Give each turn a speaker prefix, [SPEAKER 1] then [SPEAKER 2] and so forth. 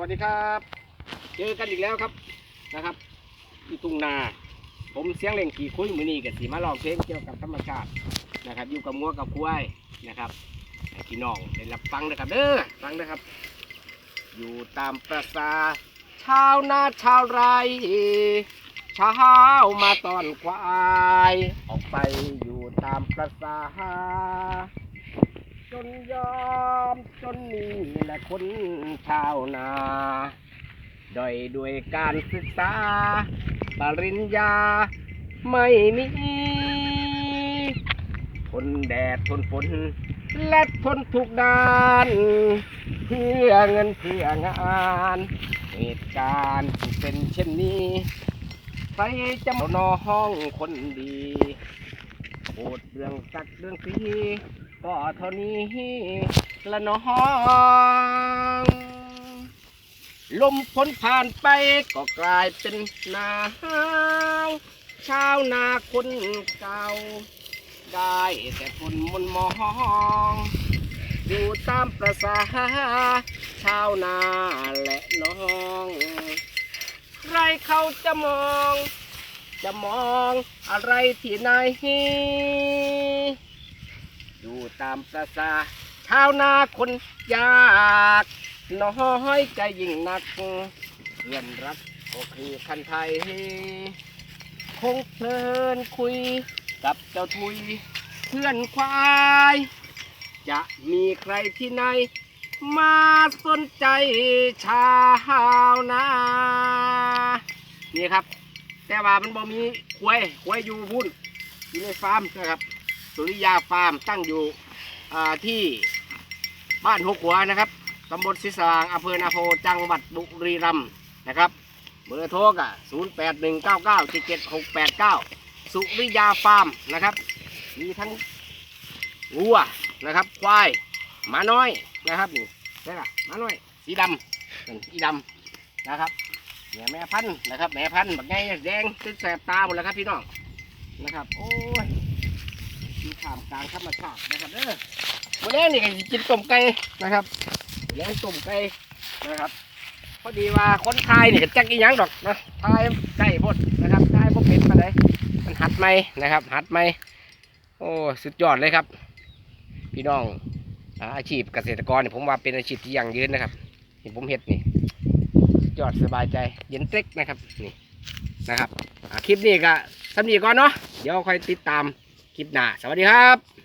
[SPEAKER 1] วัสดีครับ เจอกันอีกแล้วครับนะครับที่ทุ่งนา ผมเสียงเล่งขี่คุยมือนี้กับสีมาลองเพลงเกี่ยวกับธรรมชาตินะครับ อยู่กับงัวกับควายนะครับพี่น้องได้รับฟังนะครับเด้อฟังนะครับ อยู่ตามประสาชาวนาชาวไร่เช้ามาตอนควาย ออกไปอยู่ตามประสา จนยอมจนนี่แหละคนชาวนาด้อยด้วยการศึกษา ปริญญาไม่มีทนแดดทนฝน และทนทุกด้าน เพื่อเงินเพื่องาน เหตุการณ์ที่เป็นเช่นนี้ ใครจะมานอห้องคนดี โปรดเรื่องสักเรื่องสีก็เท่านี้ละน้องลมพ้นผ่านไปก็กลายเป็นหนาวชาวนาคนเก่า ได้แต่ทนมนมองอยู่ตามประสาชาวนาและน้อง ใครเขาจะมอง จะมองอะไรที่ไหน อยู่ตามประสาชาวนาคนยากน้อยใจยิ่งหนักเพื่อนรักก็คือคันไทย คงเพลินคุยกับเจ้าทุยเพื่อนควาย จะมีใครที่ไหน มาสนใจชาวนา นี่ครับ แต่ว่ามันบ่มีควยควยอยู่พุ่นอยู่ในฟาร์มนะครับสุริยาฟาร์มตั้งอยู่ที่บ้านหกหัวนะครับตำบลศิสางอำเภอนาโพจังหวัดบุรีรัมย์นะครับเบอร์โทรก็0 8 1 9 9 7 7 6 8 9 สุริยาฟาร์มนะครับ มีทั้งวัวนะครับ ควายหมาน้อยนะครับนี่ได้ละหมาน้อย สีดำนั่นอีดำนะครับ เนี่ยแม่พันธุ์นะครับแม่พันธุ์แบบไงแดงตึ๊ดแสบตาหมดแล้วครับพี่น้องนะครับ โอ้ยมีขามกลางธรรมชาตินะครับเด้อวันนี้นี่ก็สิกินต้มไก่นะครับเลี้ยงต้มไก่นะครับพอดีว่าคนไทยนี่ก็จักอีหยังดอกนะไทยไก่พดนะครับไทยพวกเป็นมาเลยมันหัดไหมนะครับ หัดไหมโอ้สุดยอดเลยครับ พี่น้องอาชีพเกษตรกรเนี่ยผมว่าเป็นอาชีพที่ยั่งยืนนะครับเห็นผมเห็ดนี่ ยอดสบายใจเย็นเต็กนะครับนี่นะครับคลิปนี้ก็สำนีก่อนเนาะเดี๋ยวค่อยติดตามคลิปหน้าสวัสดีครับ